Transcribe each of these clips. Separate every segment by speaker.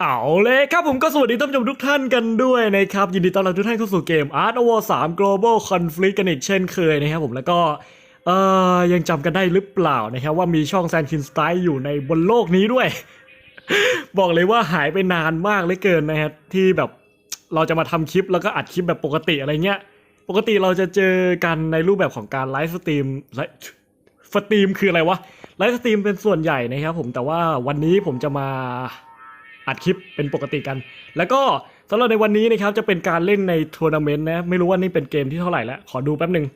Speaker 1: เอาเลยครับผมก็สวัสดีท่านผู้ชมทุกท่านกันด้วยนะครับ ยินดีต้อนรับทุกท่านเข้าสู่เกม Art of War 3 Global Conflict กันอีกเช่นเคยนะครับผมแล้วก็เอ่อยังจำกันได้หรือเปล่านะครับว่ามีช่องแซนคินสไตล์อยู่ในบนโลกนี้ด้วย บอกเลยว่าหายไปนานมากเลือเกินนะครับที่แบบเราจะมาทำคลิปแล้วก็อัดคลิปแบบปกติอะไรเงี้ย ปกติเราจะเจอกันในรูปแบบของการไลฟ์สตรีมไลฟ์สตรีมคืออะไรวะไลฟ์สตรีมเป็นส่วนใหญ่นะครับผมแต่ว่าวันนี้ผมจะมา อัดคลิปเป็นปกติกัน แล้วก็สำหรับในวันนี้นะครับจะเป็นการเล่นในทัวร์นาเมนต์นะ ไม่รู้ว่านี่เป็นเกมที่เท่าไหร่แล้ว ขอดูแป๊บหนึ่ง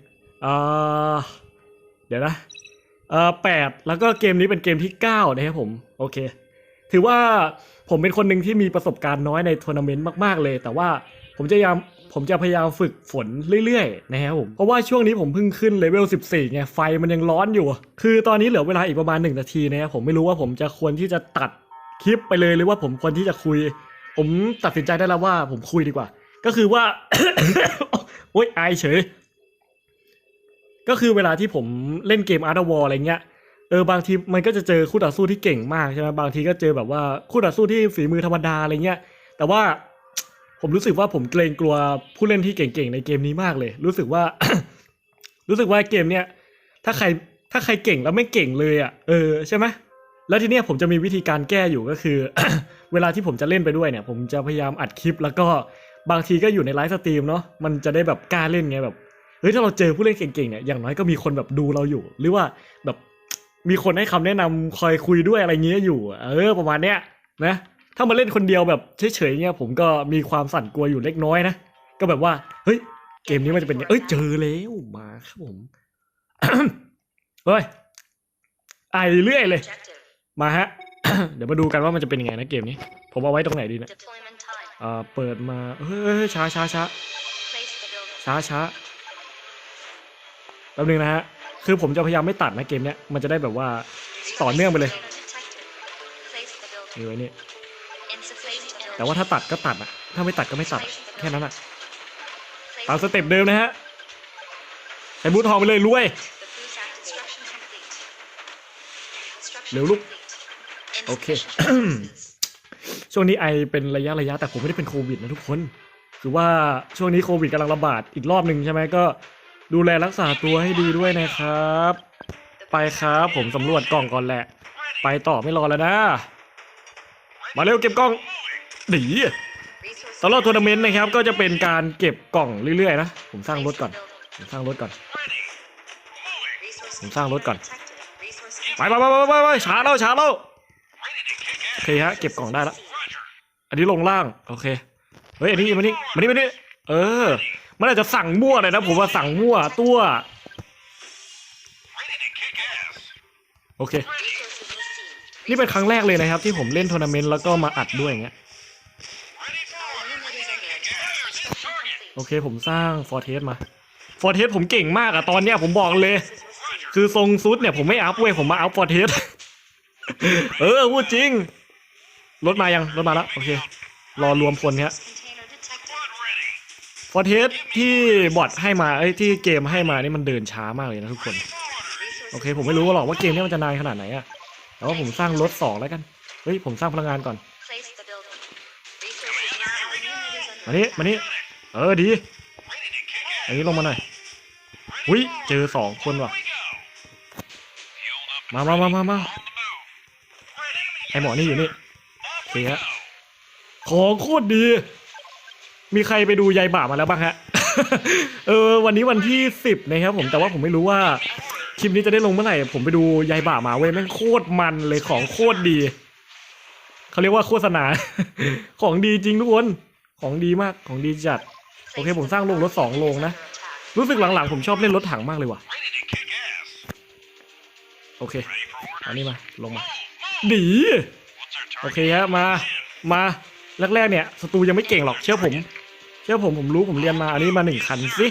Speaker 1: เดี๋ยวนะเออแปดแล้วก็เกมนี้เป็นเกมที่เก้านะครับผม โอเค ถือว่าผมเป็นคนหนึ่งที่มีประสบการณ์น้อยในทัวร์นาเมนต์มาก ๆ เลย แต่ว่าผมจะพยายามผมจะพยายามฝึกฝนเรื่อยๆนะครับผม เพราะว่าช่วงนี้ผมเพิ่งขึ้นเลเวล 14ไงไฟมันยังร้อนอยู่ คือตอนนี้เหลือเวลาอีกประมาณ 1 นาทีนะครับผมไม่รู้ว่าผมจะควรที่จะตัด คลิปไปเลยหรือว่าผมควรที่จะคุย ผมตัดสินใจได้แล้วว่า ผมคุยดีกว่า ก็คือว่า โอ๊ยอายเฉย ก็คือเวลาที่ผมเล่นเกม Art of War อะไรเงี้ยเออบางทีมันก็จะเจอคู่ต่อสู้ที่เก่งมากใช่ไหมบางทีก็เจอแบบว่าคู่ต่อสู้ที่ฝีมือธรรมดาอะไรเงี้ย แต่ว่าผมรู้สึกว่าผมเกรงกลัวผู้เล่นที่เก่งๆในเกมนี้มากเลย รู้สึกว่า รู้สึกว่าเกมเนี้ยถ้าใครถ้าใครเก่งแล้วไม่เก่งเลยอะเออใช่ไหม แล้วทีเนี้ยผมจะมีวิธีการแก้อยู่ก็คือ เวลาที่ผมจะเล่นไปด้วยเนี่ย ผมจะพยายามอัดคลิป แล้วก็บางทีก็อยู่ในไลฟ์สตรีมเนาะมันจะได้แบบกล้าเล่นไงแบบเฮ้ยถ้าเราเจอผู้เล่นเก่งๆเนี่ยอย่างน้อยก็มีคนแบบดูเราอยู่ หรือว่าแบบมีคนให้คำแนะนำคอยคุยด้วยอะไรเงี้ยอยู่ เออประมาณเนี้ยนะถ้ามาเล่นคนเดียวแบบเฉยๆเนี่ยผมก็มีความสั่นกลัวอยู่เล็กน้อยนะก็แบบว่าเฮ้ยเกมนี้มันจะเป็นไงเอ้ยเจอแล้วมาครับผมเฮ้ยไอเรื่อยเลย มาฮะ เดี๋ยวมาดูกันว่ามันจะเป็นยังไงนะเกมนี้ ผมเอาไว้ตรงไหนดีเนะ
Speaker 2: Deployment time.
Speaker 1: เอ่อเปิดมาเฮ้ยเฮ้ยเฮ้ยช้าช้าช้า
Speaker 2: Place the building.
Speaker 1: ช้าช้าแป๊บนึงนะฮะ คือผมจะพยายามไม่ตัดนะเกมเนี้ย มันจะได้แบบว่าต่อเนื่องไปเลย
Speaker 2: Detected. Place the building.
Speaker 1: นี่ไว้นี่
Speaker 2: Insufficient
Speaker 1: แต่ว่าถ้าตัดก็ตัดอะถ้าไม่ตัดก็ไม่ตัดอะแค่นั้นอะ
Speaker 2: Place
Speaker 1: ตามสเต็ปเดิมนะฮะใส่บูททองไปเลยรวย
Speaker 2: the Foos Act construction complete. Construction
Speaker 1: เร็วลูก
Speaker 2: complete.
Speaker 1: โอเค ช่วงนี้ไอเป็นระยะระยะแต่ผมไม่ได้เป็นโควิดนะทุกคน คือว่าช่วงนี้โควิดกำลังระบาดอีกรอบหนึ่งใช่ไหมก็ ดูแลรักษาตัวให้ดีด้วยนะครับ ไปครับผมสำรวจกล่องก่อนแหละ ไปต่อไม่รอแล้วนะ มาเร็วเก็บกล่องดี
Speaker 2: resources
Speaker 1: สำหรับทัวร์นาเมนต์นะครับ ก็จะเป็นการเก็บกล่องเรื่อยๆนะ ผมสร้างรถก่อน ผมสร้างรถก่อน ผมสร้างรถก่อน ไปไปไปไปไปไปช้าแล้วช้าแล้ว เคฮะเก็บกล่องได้แล้วอันนี้ลงล่างโอเคเฮ้ยอันนี้มานี่มานี่มานี่เออ มันอาจจะสั่งมั่วเลยนะผมว่าสั่งมั่วตัวโอเค นี่เป็นครั้งแรกเลยนะครับ ที่ผมเล่นทัวร์นาเมนต์แล้วก็มาอัดด้วยอย่างเงี้ยโอเคผมสร้างฟอร์เทสมาฟอร์เทสผมเก่งมากอะตอนเนี้ยผมบอกเลย คือทรงซุดเนี่ยผมไม่อัพเว้ยผมมาอัพฟอร์เทสเออพูดจริง รถมายังรถมาแล้วโอเค รอรวมครับฟอร์เทสที่บอทให้มาเอ้ที่เกมให้มานี่มันเดินช้ามากเลยนะทุกคน โอเค ผมไม่รู้หรอกว่าเกมนี้มันจะนานขนาดไหนอะแต่ว่าผมสร้างรถสองแล้วกันเฮ้ยผมสร้างพลังงานก่อนมานี้มานี่เออดี อันนี้ลงมาหน่อยอุ้ยเจอสองคนว่ะ มามามามามาไอหมอนี่อยู่นี่ โอเคฮะของโคตรดี มีใครไปดูยายบ่ามาแล้วบ้างฮะ เออ วันนี้วันที่สิบนะครับผมแต่ว่าผมไม่รู้ว่าคลิปนี้จะได้ลงเมื่อไหร่ ผมไปดูยายบ่ามาเว้ยแม่งโคตรมันเลยของโคตรดีเขาเรียกว่าโฆษณา ของดีจริงทุกคน ของดีมากของดีจัด โอเคผมสร้างโรงรถสองโรงนะ รู้สึกหลังๆ ผมชอบเล่นรถถังมากเลยว่ะ โอเค อันนี้มา ลงมา ดี โอเคฮะมา มาแรกๆเนี่ยศัตรูยังไม่เก่งหรอกเชื่อผม เชื่อผมผมรู้ผมเรียนมาอันนี้มาหนึ่งคันสิ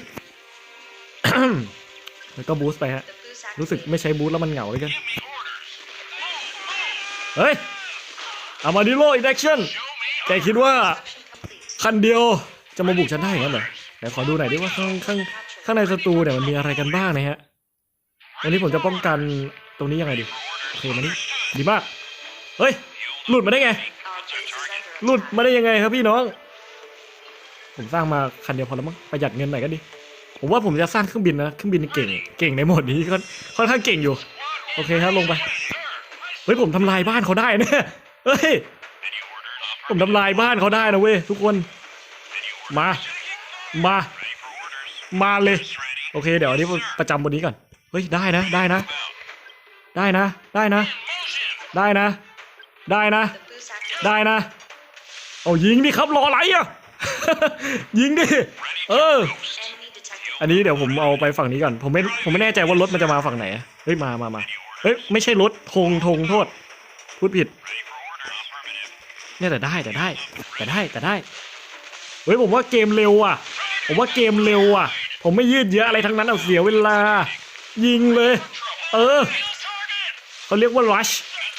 Speaker 1: แล้วก็บูสต์ไปฮะรู้สึกไม่ใช้บูสต์แล้วมันเหงาเลยกันเฮ้ยอามาดิโลอินแอคชั่นแกคิดว่าคันเดียวจะมาบุกฉันได้งั้นเหรอไหนขอดูหน่อยดิว่าข้างข้างข้างในสตูเนี่ยมันมีอะไรกันบ้างนะฮะวันนี้ผมจะป้องกันตรงนี้ยังไงดีโอเคมานี่ดีมากเฮ้ย หลุดมาได้ไง หลุดมาได้ยังไงครับพี่น้อง ผมสร้างมาคันเดียวพอแล้วมั้งประหยัดเงินหน่อยก็ดี ผมว่าผมจะสร้างเครื่องบินนะ เครื่องบินเก่ง เก่งในโหมดนี้ก็ค่อนข้างเก่งอยู่ โอเคครับลงไป เฮ้ยผมทำลายบ้านเขาได้นะเฮ้ย ผมทำลายบ้านเขาได้นะเว้ยทุกคน มา มา มาเลย โอเค เดี๋ยวอันนี้ประจำบนนี้ก่อน เฮ้ยได้นะ ได้นะ ได้นะ ได้นะ ได้นะ ได้นะ ได้นะ เอายิงดิครับรออะไรอะ ยิงดิ เออ อันนี้เดี๋ยวผมเอาไปฝั่งนี้ก่อน ผมไม่ ผมไม่แน่ใจว่ารถมันจะมาฝั่งไหน เฮ้ย มามามาเฮ้ย ไม่ใช่รถธงธงโทษ พูดผิด เนี่ยแต่ได้แต่ได้ แต่ได้แต่ได้ เฮ้ย ผมว่าเกมเร็วอะ ผมว่าเกมเร็วอะ ผมไม่ยืดเยอะอะไรทั้งนั้นเอาเสียเวลา ยิงเลย เออ เขาเรียกว่า rush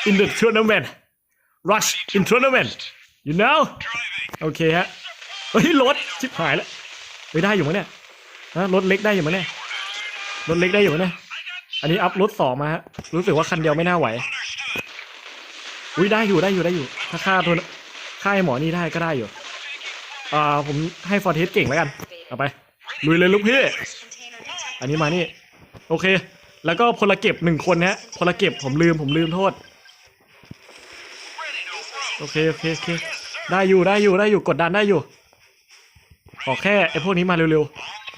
Speaker 1: in the tournament rush in tournament you know โอเคฮะ เฮ้ยรถชิบหายแล้วเฮ้ยได้อยู่มั้ยเนี่ยฮะรถเล็กได้อยู่มั้ยเนี่ยรถเล็กได้อยู่มั้ยเนี่ย อันนี้อัพรถสองมาฮะ รู้สึกว่าคันเดียวไม่น่าไหว อุ้ยได้อยู่ได้อยู่ได้อยู่ ถ้าค่าตัวค่าไอ้หมอนี่ได้ก็ได้อยู่ อ่าผมให้ฟอร์เทสเก่งแล้วกัน เอาไป ลุยเลยลูกพี่ อันนี้มานี่ โอเค แล้วก็พลเก็บหนึ่งคนนะฮะพลเก็บผมลืมผมลืมโทษ โอเคโอเคโอเคได้อยู่ได้อยู่ได้อยู่กดดันได้อยู่ขอแค่ไอ้พวกนี้มาเร็ว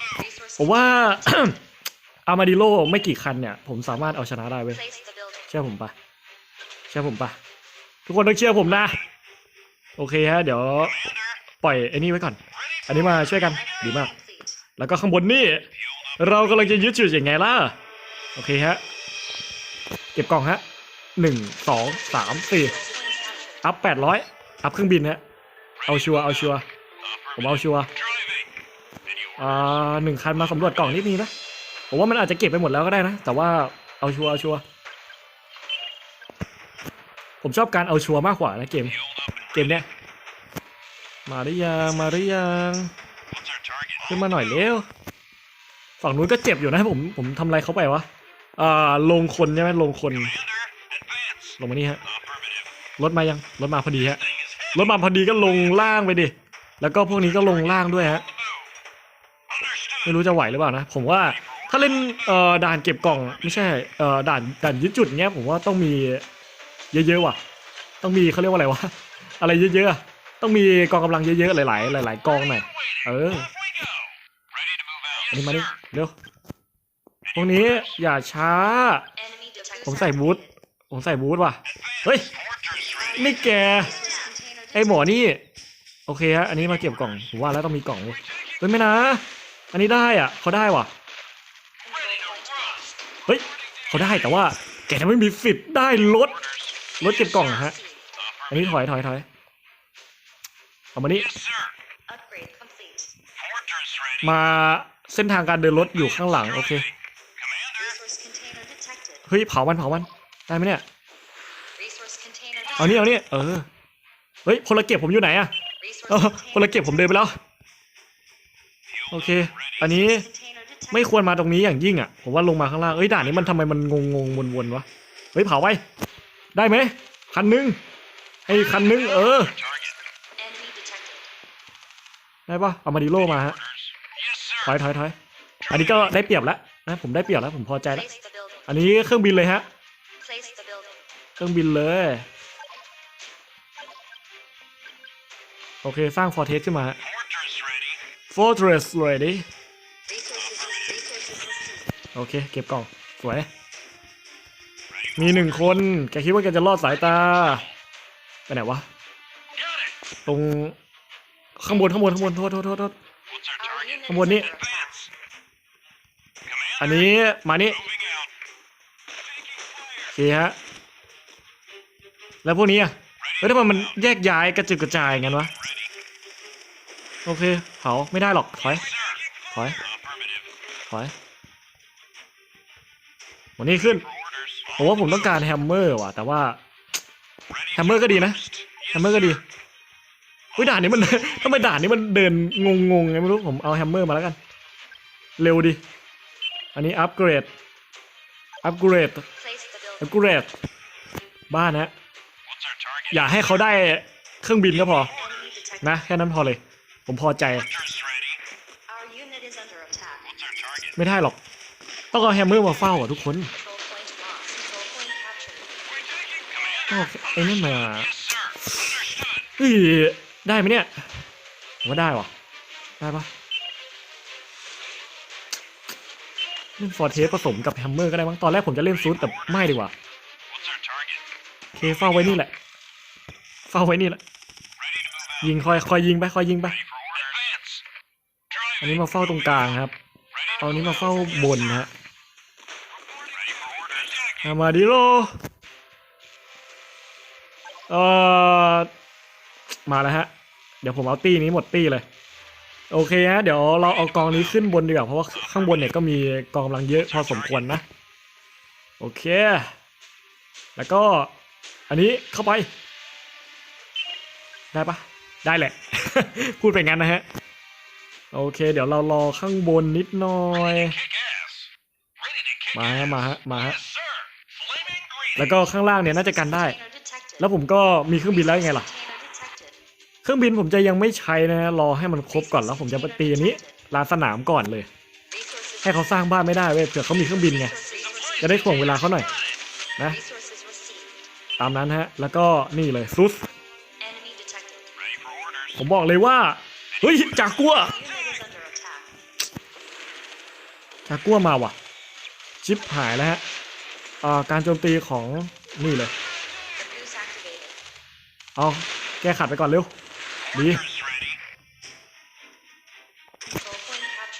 Speaker 1: ๆ ผมว่าอามาดิโลไม่กี่คันเนี่ย ผมสามารถเอาชนะได้เว้ยเชื่อผมปะเชื่อผมปะทุกคนต้องเชื่อผมนะ โอเคฮะ เดี๋ยวปล่อยไอ้นี่ไว้ก่อน อันนี้มาช่วยกันดีมาก แล้วก็ข้างบนนี่ เรากำลังจะยึดจุดอย่างไงล่ะ โอเคฮะ เก็บกล่องฮะหนึ่งสองสามสี่ อัพแปดร้อยอัพเครื่องบินฮะเอาชัวร์เอาชัวร์ผมเอาชัวร์อ่าหนึ่งคันมาสำรวจกล่องนี่มีนะผมว่ามันอาจจะเก็บไปหมดแล้วก็ได้นะ แต่ว่าเอาชัวร์เอาชัวร์ผมชอบการเอาชัวร์มากกว่านะเกม เกมเนี้ยมาหรือยังมาหรือยังขึ้นมาหน่อยเร็วฝั่งนู้นก็เจ็บอยู่นะผมผมทำอะไรเขาไปวะอ่าลงคนใช่ไหมลงคน ลงมานี่ฮะ รถมายังรถมาพอดีฮะรถมาพอดีก็ลงล่างไปดิแล้วก็พวกนี้ก็ลงล่างด้วยฮะไม่รู้จะไหวหรือเปล่านะ ผมว่าถ้าเล่นเอ่อด่านเก็บกล่อง ไม่ใช่เอ่อด่านด่านยึดจุดเงี้ยผมว่าต้องมีเยอะๆว่ะ ต้องมีเขาเรียกว่าอะไรวะอะไรเยอะๆต้องมีกองกำลังเยอะๆหลายๆหลาย ๆกองหน่อยเอออันนี้มาดิเร็วพวกนี้อย่าช้า ผมใส่บูท ผมใส่บูทว่ะ เฮ้ย นี่แก
Speaker 2: Container
Speaker 1: ไอหมอนี่ โอเคฮะ อันนี้มาเก็บกล่องผมว่าแล้วต้องมีกล่องเว้ยเฮ้ยไม่นะ อันนี้ได้อะเขาได้ว่ะ
Speaker 2: control point lost.
Speaker 1: เฮ้ยเขาได้แต่ว่าแกจะไม่มีสิทธิ์ได้รถรถเก็บกล่องอะฮะ อันนี้ถอยถอยถอยเอามานี่
Speaker 2: Upgrade complete.
Speaker 1: มาเส้นทางการเดินรถอยู่ข้างหลัง โอเค
Speaker 2: Resource container detected.
Speaker 1: เฮ้ย เผามันเผามัน ได้ไหมเนี่ย
Speaker 2: Resource container
Speaker 1: เอานี่เอานี่เออ เฮ้ยพลเก็บผมอยู่ไหนอะ
Speaker 2: Resource
Speaker 1: เออพลเก็บผมเดินไปแล้ว โอเค อันนี้
Speaker 2: container detected.
Speaker 1: ไม่ควรมาตรงนี้อย่างยิ่งอะ ผมว่าลงมาข้างล่าง เอ้ยด่านนี้มันทำไมมันงงงๆวนๆวะ เฮ้ยเผาไว้ได้ไหมคันนึงไอ้คันนึงเออ
Speaker 2: Enemy detected.
Speaker 1: ได้ปะเอามาดิโลมาฮะ ถอยถอยถอยอันนี้ก็ได้เปรียบแล้วนะผมได้เปรียบแล้วผมพอใจแล้ว
Speaker 2: Place the building.
Speaker 1: อันนี้เครื่องบินเลยฮะ
Speaker 2: Place the building.
Speaker 1: เครื่องบินเลย โอเค สร้างฟอร์เทสขึ้นมาฮะ Fortress ready
Speaker 2: Resources. Resources received.
Speaker 1: โอเค เก็บกล่อง สวย มีหนึ่งคน แกคิดว่าแกจะรอดสายตา ไปไหนวะ ตรง ข้างบน ข้างบน ข้างบน โทษโทษโทษโทษ
Speaker 2: Our unit
Speaker 1: Come on,
Speaker 2: is
Speaker 1: Nick.
Speaker 2: under attack.
Speaker 1: อันนี้ มานี่โอ เคฮะ แล้วพวกนี้อะเฮ้ยทำไมมันแยกย้ายกระจุกกระจายงั้นวะ โอเค เผาไม่ได้หรอก ถอย ถอย ถอยวันนี้ขึ้นผมว่าผมต้องการแฮมเมอร์ว่ะ แต่ว่าแฮมเมอร์ก็ดีนะแฮมเมอร์ก็ดีอุ้ยด่านนี้มันทำไมด่านนี้มันเดินงงงไงไม่รู้ผมเอาแฮมเมอร์มาแล้วกัน เร็วดีอันนี้อัปเกรด อัปเกรด อัป
Speaker 2: building.
Speaker 1: เกรดบ้านนะอย่าให้เขาได้เครื่องบินก็พอ
Speaker 2: Enemy detected.
Speaker 1: นะแค่นั้นพอเลย ผมพอใจ
Speaker 2: Our unit is under attack.
Speaker 1: ไม่ได้หรอก ต้องเอาแฮมเมอร์มาเฝ้าอะทุกคน
Speaker 2: Control point lost. Control point captured.
Speaker 1: ต้องเอาไอ้นั่นมาเฮ้ยได้ไหมเนี่ยผมว่าได้วะได้ปะ เล่นฟอร์เทสผสมกับแฮมเมอร์ก็ได้มั้งตอนแรกผมจะเล่นซูดแต่ไม่ดีกว่าเคเฝ้าไว้นี่แหละ เฝ้าไว้นี่แหละ ยิงคอยคอยยิงไปคอยยิงไป อันนี้มาเฝ้าตรงกลางครับเอาอันนี้มาเฝ้าบนนะฮะอามาดิโรเอ่อมาแล้วฮะ เดี๋ยวผมเอาตี้นี้หมดตี้เลย โอเคฮะเดี๋ยวเราเอากองนี้ขึ้นบนดีกว่าเพราะว่าข้างบนเนี่ยก็มีกองกำลังเยอะพอสมควรนะ โอเค แล้วก็อันนี้เข้าไป ได้ปะได้แหละ พูดไปงั้นนะฮะ โอเค เดี๋ยวเรารอข้างบนนิดหน่อย มาฮะมาฮะมาฮะแล้วก็ข้างล่างเนี่ยน่าจะกันได้ แล้วผมก็มีเครื่องบินแล้วยังไงล่ะ เครื่องบินผมจะยังไม่ใช้นะรอให้มันครบก่อนแล้วผมจะไปตีอันนี้ลานสนามก่อนเลย ให้เขาสร้างบ้านไม่ได้เว้ยเผื่อเขามีเครื่องบินไงจะได้ถ่วงเวลาเขาหน่อยนะตามนั้นฮะ แล้วก็นี่เลยซุสผมบอกเลยว่า เฮ้ยจากกัวจากกัวมาว่ะ ชิปหายแล้วฮะการโจมตีของนี่เลย เอาแก้ขัดไปก่อนเร็ว ดี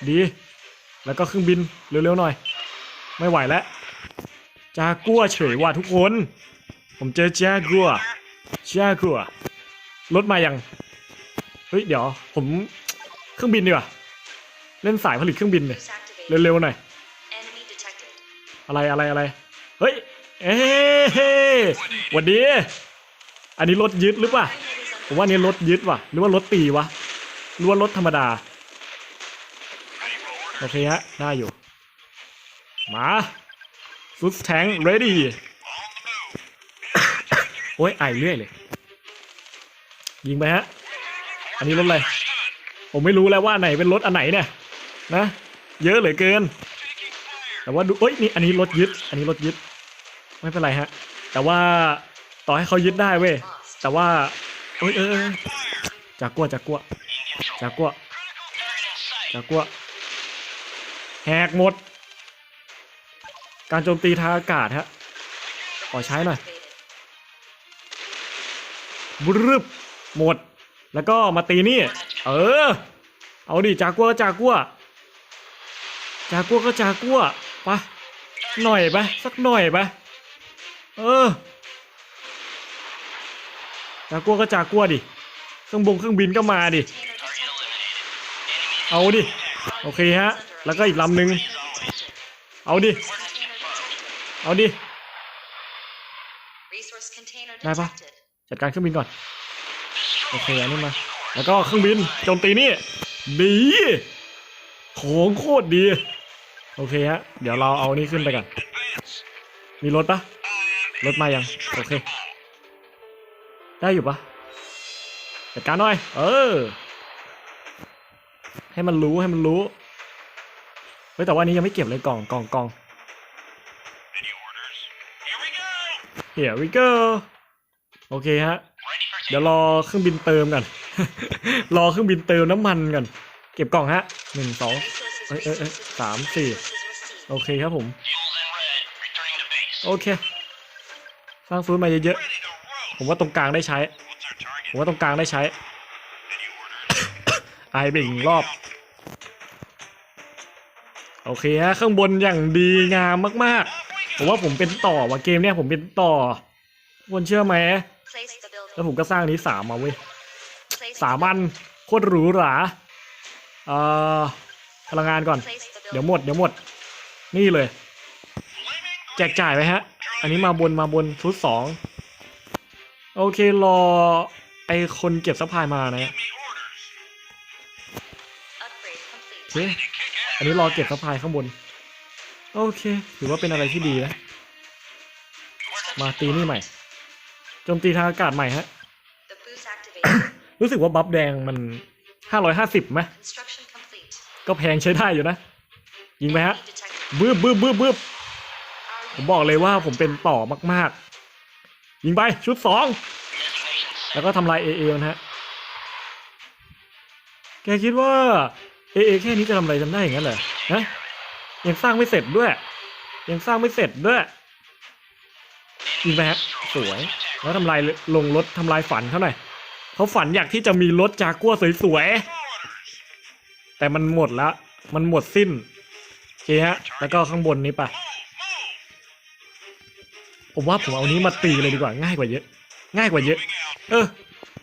Speaker 1: ดี แล้วก็เครื่องบินเร็วๆหน่อย ไม่ไหวแล้วจากัวเฉยว่ะทุกคน ผมเจอจากัวจากัวรถมายัง เฮ้ยเดี๋ยว ผมเครื่องบินดีกว่า เล่นสายผลิตเครื่องบินเลยเร็วๆหน่อย อะไรอะไรอะไร เฮ้ย เอ้ยหวันดีอันนี้รถยึดหรือเปล่า ผมว่านี่รถยึดว่ะ หรือว่ารถตีวะ หรือว่ารถธรรมดา โอเคฮะ ได้อยู่ มาซุดแทง ready โอ้ยไอเรื่อยเลย ยิงไปฮะ อันนี้รถอะไร ผมไม่รู้แล้วว่าไหนเป็นรถอันไหนเนี่ย นะ เยอะเหลือเกิน แต่ว่าดูเอ้ยนี่อันนี้รถยึด อันนี้รถยึด ไม่เป็นไรฮะ แต่ว่าต่อให้เขายึดได้เว้ย แต่ว่า อ้ยเอยเอยจากกัวจากกัวจากกัวจากกัวแหกหมด การโจมตีทางอากาศฮะขอใช้หน่อยบรึบหมด แล้วก็มาตีนี่ เออ เอาดิจากกัวก็จากกัวจากกัวก็จากกัวไปหน่อยไปสักหน่อยไปเออ จากกัวก็จากกัวดิเครื่องบงเครื่องบินก็มาดิ
Speaker 2: Container detected.
Speaker 1: เอาดิ โอเคฮะ แล้วก็อีกลำหนึ่ง
Speaker 2: Detected.
Speaker 1: เอาดิ
Speaker 2: Container detected.
Speaker 1: เอาดิ
Speaker 2: Resource container
Speaker 1: Này ba.
Speaker 2: detected.
Speaker 1: จัดการเครื่องบินก่อน โอเคอันนี้มา แล้วก็เครื่องบินโจมตีนี่ ดี ของโคตรดี โอเคฮะ เดี๋ยวเราเอานี่ขึ้นไปกัน มีรถปะรถมายัง โอเค ได้อยู่ปะจัดการหน่อย เออ ให้มันรู้ให้มันรู้ เฮ้ยแต่ว่าอันนี้ยังไม่เก็บเลยกล่องกล่องกล่อง Here we go โอเคฮะ เดี๋ยวรอเครื่องบินเติมกัน รอเครื่องบินเติมน้ำมันกัน เก็บกล่องฮะหนึ่งสองเอ้ยเอ้ยเอ้ยสามสี่โอเคครับผม โอเค สร้างฟื้นมาเยอะๆ ผมว่าตรงกลางได้ใช้ ผมว่าตรงกลางได้ใช้ ไอไปอีกหนึ่งรอบ โอเคฮะข้างบนอย่างดีงามมากๆ ผมว่าผมเป็นต่อว่ะเกมเนี้ยผมเป็นต่อคนเชื่อไหม แล้วผมก็สร้างนี้สามมาเว้ยสามันโคตรหรูหราเอ่อพลังงานก่อน เดี๋ยวหมดเดี๋ยวหมด นี่เลย แจกจ่ายไปฮะ อันนี้มาบนมาบนชุดสอง โอเครอไอคนเก็บซัพพลายมานะ
Speaker 2: Upgrade
Speaker 1: โอ
Speaker 2: complete.
Speaker 1: เคอันนี้รอเก็บซัพพลายข้างบน โอเค ถือว่าเป็นอะไรที่ดีนะ มาตีนี่ใหม่โจมตีทางอากาศใหม่ฮะ
Speaker 2: The boost activated.
Speaker 1: รู้สึกว่าบัฟแดงมันห้าร้อยห้าสิบไหม
Speaker 2: Construction complete.
Speaker 1: ก็แพงใช้ได้อยู่นะ ยิงไปฮะ
Speaker 2: Enemy detected.
Speaker 1: บึ้บบึ้บบึ้บบึ้บ
Speaker 2: Our
Speaker 1: ผมบอกเลยว่าผมเป็นต่อมากๆ ยิงไปชุดสองแล้วก็ทำลายเอเอนะฮะแกคิดว่าเอเอแค่นี้จะทำอะไรจำได้อย่างนั้นเหรอฮะยังสร้างไม่เสร็จด้วย ยังสร้างไม่เสร็จด้วยยิงไปฮะสวย แล้วทำลายลงรถทำลายฝันเขาหน่อยเขาฝันอยากที่จะมีรถจากัวสวยๆแต่มันหมดแล้วมันหมดสิ้นโอเคฮะแล้วก็ข้างบนนี้ไป ผมว่าผมเอานี้มาตีเลยดีกว่าง่ายกว่าเยอะ ง่ายกว่าเยอะ เออ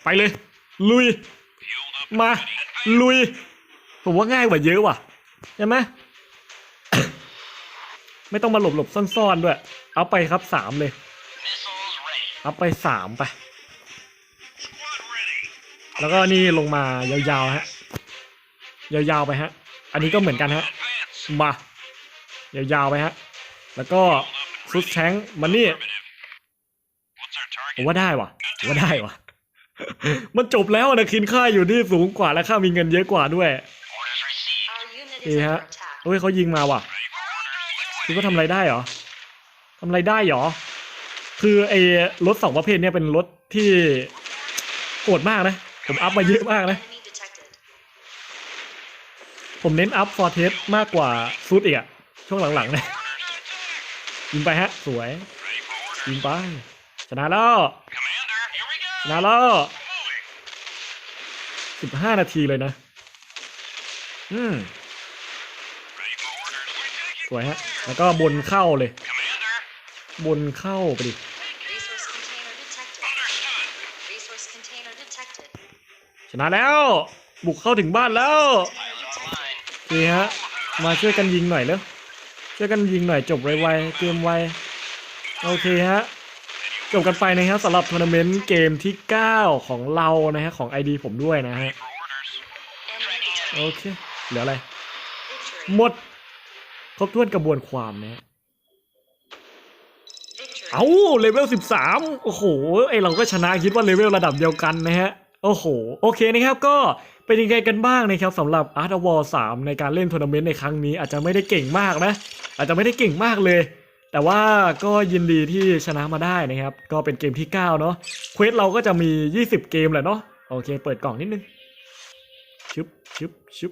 Speaker 1: ไปเลย ลุย มา ลุย ผมว่าง่ายกว่าเยอะว่ะใช่ไหมไม่ต้องมาหลบหลบซ่อนๆด้วย เอาไปครับสามเลย เอาไปสามไป แล้วก็นี่ลงมายาวๆฮะ ยาวๆไปฮะ อันนี้ก็เหมือนกันฮะ มา ยาวๆไปฮะ แล้วก็ ซุดแชงมันนี่ผมว่าได้ว่ะผมว่าได้ว่ะ มันจบแล้วนะคินค่าอยู่ที่สูงกว่าและค่ามีเงินเยอะกว่าด้วย
Speaker 2: Our unit
Speaker 1: ดี
Speaker 2: is
Speaker 1: ฮะ
Speaker 2: under attack.
Speaker 1: เฮ้ยเขายิงมาว่ะคิดว่าทำอะไรได้เหรอทำอะไรได้เหรอ คือไอ้รถสองประเภทเนี่ยเป็นรถที่โหดมากนะ ผมอัพมาเยอะมากนะ
Speaker 2: Enemy detected.
Speaker 1: ผมเน้นอัพฟอร์เทสมากกว่าซูดอีกอะช่วงหลังๆนะ ยิงไปฮะ สวย ยิงไป ชนะแล้ว ชนะแล้วสิบห้านาทีเลยนะ อืม สวยฮะ แล้วก็บนเข้าเลย บนเข้าไปดิ
Speaker 2: Resource container detected. Resource container detected.
Speaker 1: ชนะแล้ว บุกเข้าถึงบ้านแล้วนี่ฮะ มาช่วยกันยิงหน่อยเร็ว ช่วยกันยิงหน่อยจบไวๆเกมไวโอเคฮะจบกันไปนะครับสำหรับทัวร์นาเมนต์เกมที่ 9 ของเรานะฮะของ ID ผมด้วยนะฮะโอเคเหลืออะไร หมด ครบถ้วนกระบวนความนะฮะเอาเลเวล 13 โอ้โหไอเราก็ชนะคิดว่าเลเวลระดับเดียวกันนะฮะ โอ้โห โอเคนะครับก็เป็นยังไงกันบ้างนะครับสำหรับ Art of War 3 ในการเล่นทัวร์นาเมนต์ในครั้งนี้อาจจะไม่ได้เก่งมากนะ อาจจะไม่ได้เก่งมากเลย แต่ว่าก็ยินดีที่ชนะมาได้นะครับ ก็เป็นเกมที่ 9 เนาะเควสเราก็จะมี 20 เกมแหละเนาะโอเค เปิดกล่องนิดนึงชึบชึบชึบ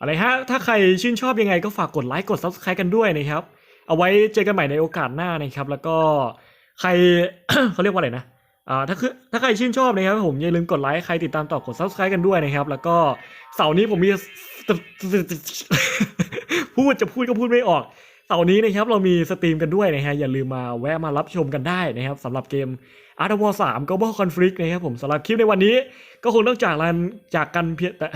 Speaker 1: อะไรฮะ ถ้าใครชื่นชอบยังไงก็ฝากกดไลค์กด Subscribe กันด้วยนะครับ เอาไว้เจอกันใหม่ในโอกาสหน้านะครับ แล้วก็ใครเขาเรียกว่าอะไรนะ ถ้าคือถ้าใครชื่นชอบนะครับผมอย่าลืมกดไลค์ใครติดตามต่อกด subscribe กันด้วยนะครับ แล้วก็เสาร์นี้ผมมีพูดจะพูดก็พูดไม่ออกเสาร์นี้นะครับเรามีสตรีมกันด้วยนะฮะอย่าลืมมาแวะมารับชมกันได้นะครับสำหรับเกม Art of War 3 Global Conflict นะครับผมสำหรับคลิปในวันนี้ก็คงต้องจากกันจากกันเพียงแต่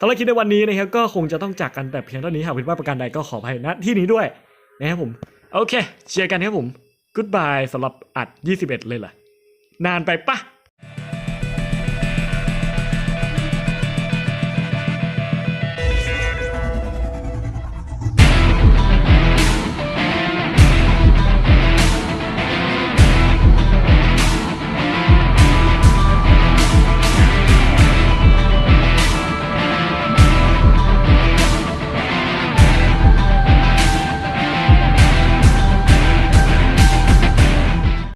Speaker 1: สำหรับคลิปในวันนี้นะครับก็คงจะต้องจากกันแต่เพียงเท่านี้หากผิดพลาดประการใดก็ขออภัยณที่นี้ด้วยนะครับผมโอเคเชียร์กันครับผม Goodbye สำหรับอัด 21 เลยล่ะ นานไปปะ